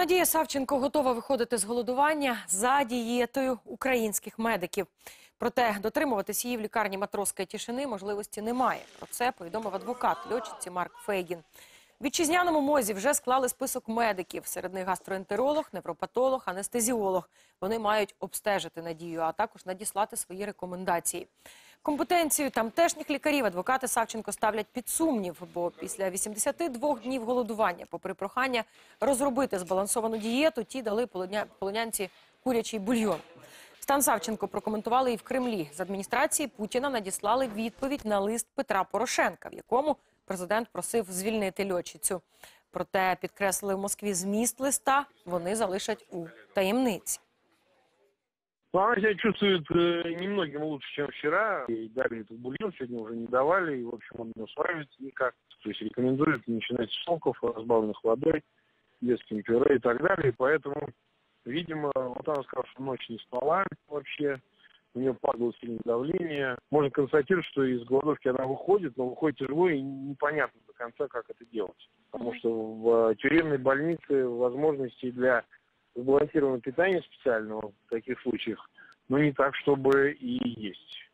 Надія Савченко готова виходити з голодування за дієтою українських медиків. Проте дотримуватись її в лікарні Матроска Тішини можливості немає. Про це повідомив адвокат льотчиці Марк Фейгін. В вітчизняному мозі вже склали список медиків. Серед них гастроентеролог, невропатолог, анестезіолог. Вони мають обстежити Надію, а також надіслати свої рекомендації. Компетенцію тамтешніх лікарів адвокати Савченко ставлять під сумнів, бо після 82 днів голодування, попри прохання розробити збалансовану дієту, ті дали полоня- полонянці курячий бульйон. Стан Савченко прокоментували і в Кремлі. З адміністрації Путіна надіслали відповідь на лист Петра Порошенка, в якому президент просив звільнити льотчицю. Проте підкреслили в Москві зміст листа, вони залишать у таємниці. Ну, она себя чувствует э, немногим лучше, чем вчера. Ей дали этот бульон, сегодня уже не давали. И, в общем, он не усваивается никак. То есть рекомендуют начинать с соков, разбавленных водой, детским пюре и так далее. Поэтому, видимо, вот она сказала, что ночь не спала вообще. У нее падало сильное давление. Можно констатировать, что из голодовки она выходит, но выходит тяжело и непонятно до конца, как это делать. Потому что в э, тюремной больнице возможностей для сбалансированного питания специального в таких случаях, но не так, чтобы и есть.